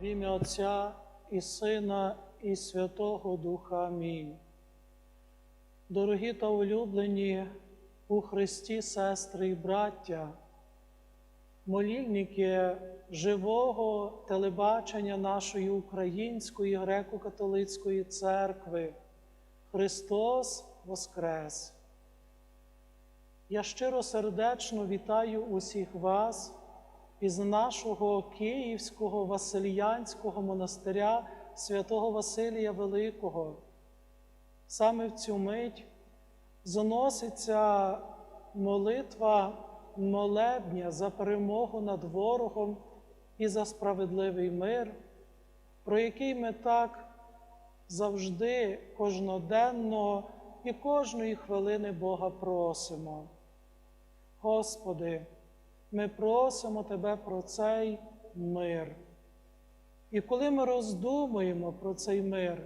В ім'я Отця і Сина, і Святого Духа. Амінь. Дорогі та улюблені у Христі сестри і браття, молільники живого телебачення нашої Української греко-католицької церкви, Христос Воскрес! Я щиро сердечно вітаю усіх вас із нашого Київського Васильянського монастиря святого Василія Великого. Саме в цю мить заноситься молитва молебня за перемогу над ворогом і за справедливий мир, про який ми так завжди, кожноденно і кожної хвилини Бога просимо. Господи, ми просимо Тебе про цей мир. І коли ми роздумуємо про цей мир,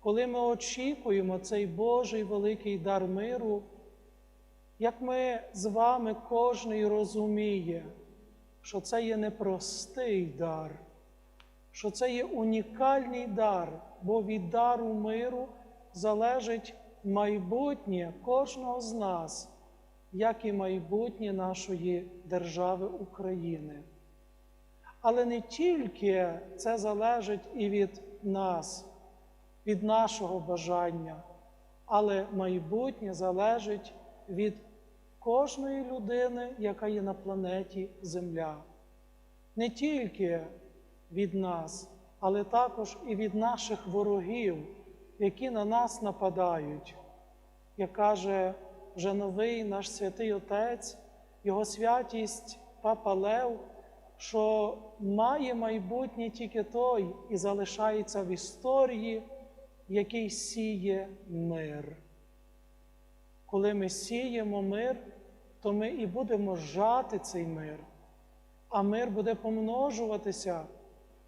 коли ми очікуємо цей Божий великий дар миру, як ми з вами кожний розуміє, що це є непростий дар, що це є унікальний дар, бо від дару миру залежить майбутнє кожного з нас, як і майбутнє нашої держави України. Але не тільки це залежить і від нас, від нашого бажання, але майбутнє залежить від кожної людини, яка є на планеті Земля. Не тільки від нас, але також і від наших ворогів, які на нас нападають, як каже вже новий наш святий Отець, Його святість Папа Лев, що має майбутнє тільки той і залишається в історії, який сіє мир. Коли ми сіємо мир, то ми і будемо жати цей мир, а мир буде помножуватися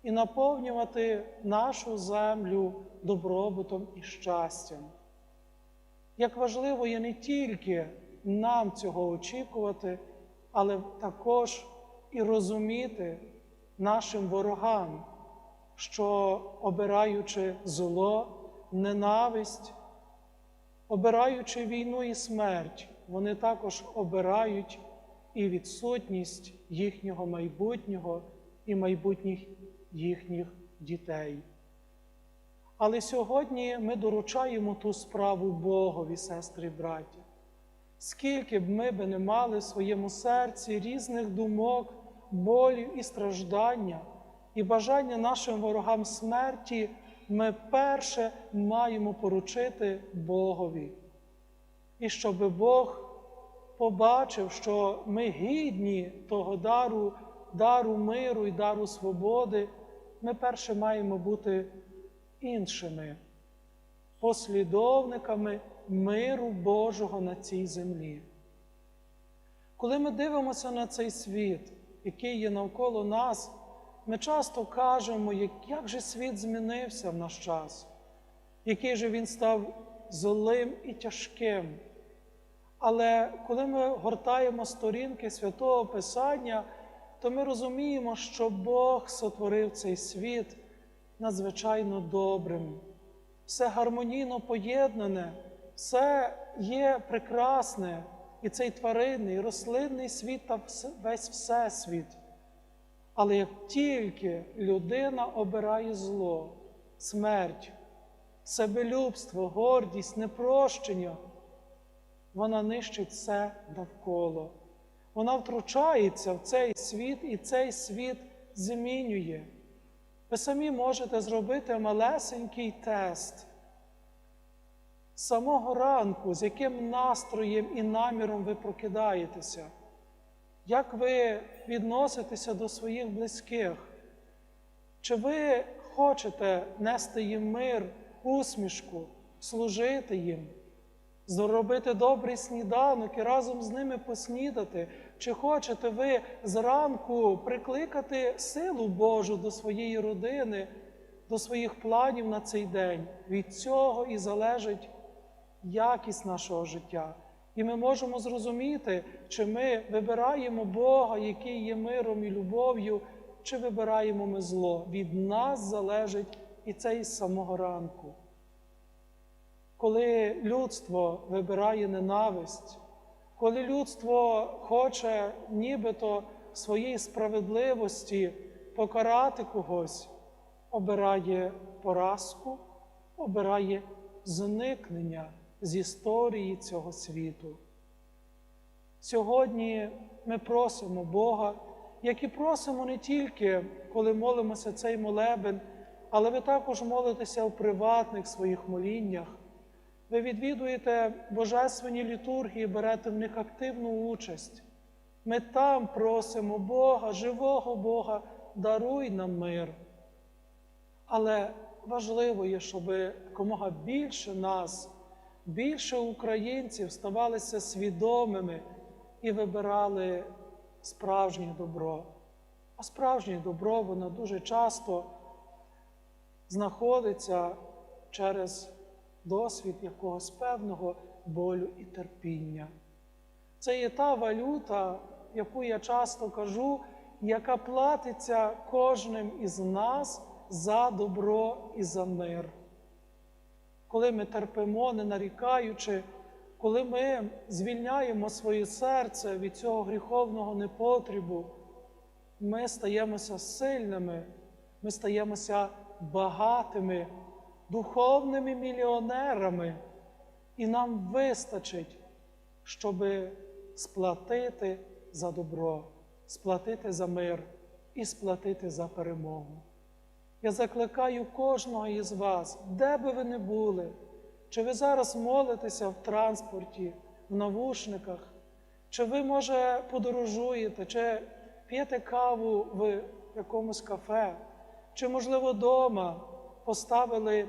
і наповнювати нашу землю добробутом і щастям. Як важливо є не тільки нам цього очікувати, але також і розуміти нашим ворогам, що обираючи зло, ненависть, обираючи війну і смерть, вони також обирають і відсутність їхнього майбутнього і майбутніх їхніх дітей. Але сьогодні ми доручаємо ту справу Богові, сестри і браття. Скільки б ми би не мали в своєму серці різних думок, болів і страждання, і бажання нашим ворогам смерті, ми перше маємо поручити Богові. І щоб Бог побачив, що ми гідні того дару, дару миру і дару свободи, ми перше маємо бути іншими послідовниками миру Божого на цій землі. Коли ми дивимося на цей світ, який є навколо нас, ми часто кажемо, як же світ змінився в наш час, який же він став злим і тяжким. Але коли ми гортаємо сторінки святого Писання, то ми розуміємо, що Бог сотворив цей світ надзвичайно добрим, все гармонійно поєднане, все є прекрасне, і цей тваринний, рослинний світ та весь всесвіт. Але як тільки людина обирає зло, смерть, себелюбство, гордість, непрощення, вона нищить все навколо. Вона втручається в цей світ і цей світ змінює. Ви самі можете зробити малесенький тест з самого ранку, з яким настроєм і наміром ви прокидаєтеся, як ви відноситеся до своїх близьких? Чи ви хочете нести їм мир, усмішку, служити їм, зробити добрий сніданок і разом з ними поснідати? Чи хочете ви зранку прикликати силу Божу до своєї родини, до своїх планів на цей день? Від цього і залежить якість нашого життя. І ми можемо зрозуміти, чи ми вибираємо Бога, який є миром і любов'ю, чи вибираємо ми зло. Від нас залежить і це із самого ранку. Коли людство вибирає ненависть, коли людство хоче нібито своєї справедливості покарати когось, обирає поразку, обирає зникнення з історії цього світу. Сьогодні ми просимо Бога, як і просимо не тільки, коли молимося цей молебен, але ви також молитеся у приватних своїх моліннях. Ви відвідуєте божественні літургії, берете в них активну участь. Ми там просимо Бога, живого Бога, даруй нам мир. Але важливо є, щоб якомога більше нас, більше українців ставалися свідомими і вибирали справжнє добро. А справжнє добро, воно дуже часто знаходиться через досвід якогось певного болю і терпіння. Це є та валюта, яку я часто кажу, яка платиться кожним із нас за добро і за мир. Коли ми терпимо, не нарікаючи, коли ми звільняємо своє серце від цього гріховного непотрібу, ми стаємося сильними, ми стаємося багатими, духовними мільйонерами, і нам вистачить, щоб сплатити за добро, сплатити за мир і сплатити за перемогу. Я закликаю кожного із вас, де би ви не були, чи ви зараз молитеся в транспорті, в навушниках, чи ви, може, подорожуєте, чи п'єте каву в якомусь кафе, чи, можливо, вдома поставили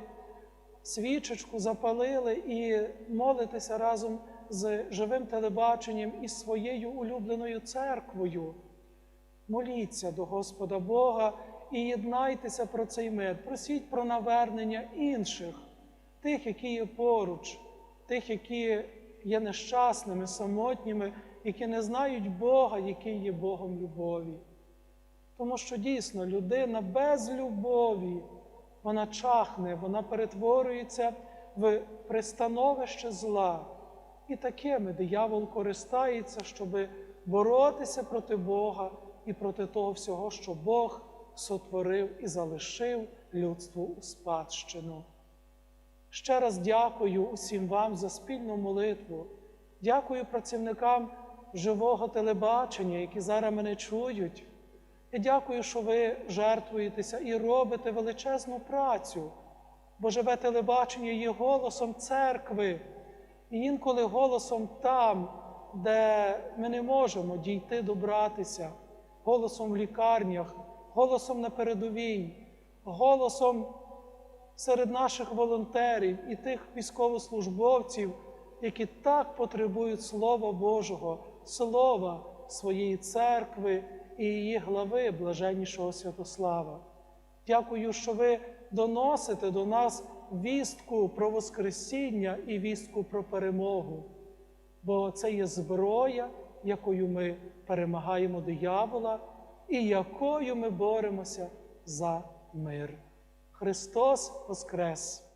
свічечку, запалили і молитеся разом з живим телебаченням і своєю улюбленою церквою. Моліться до Господа Бога і єднайтеся про цей мир. Просіть про навернення інших, тих, які є поруч, тих, які є нещасними, самотніми, які не знають Бога, який є Богом любові. Тому що дійсно людина без любові, вона чахне, вона перетворюється в пристановище зла. І такими диявол користається, щоб боротися проти Бога і проти того всього, що Бог сотворив і залишив людству у спадщину. Ще раз дякую усім вам за спільну молитву. Дякую працівникам живого телебачення, які зараз мене чують. І дякую, що ви жертвуєтеся і робите величезну працю, бо живе телебачення є голосом церкви, і інколи голосом там, де ми не можемо дійти добратися, голосом в лікарнях, голосом на передовій, голосом серед наших волонтерів і тих військовослужбовців, які так потребують Слова Божого, слова своєї церкви і її глави, блаженнішого Святослава. Дякую, що ви доносите до нас вістку про Воскресіння і вістку про перемогу, бо це є зброя, якою ми перемагаємо диявола і якою ми боремося за мир. Христос Воскрес!